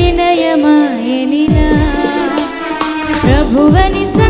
నిర్ణయమాయనిరా ప్రభువని స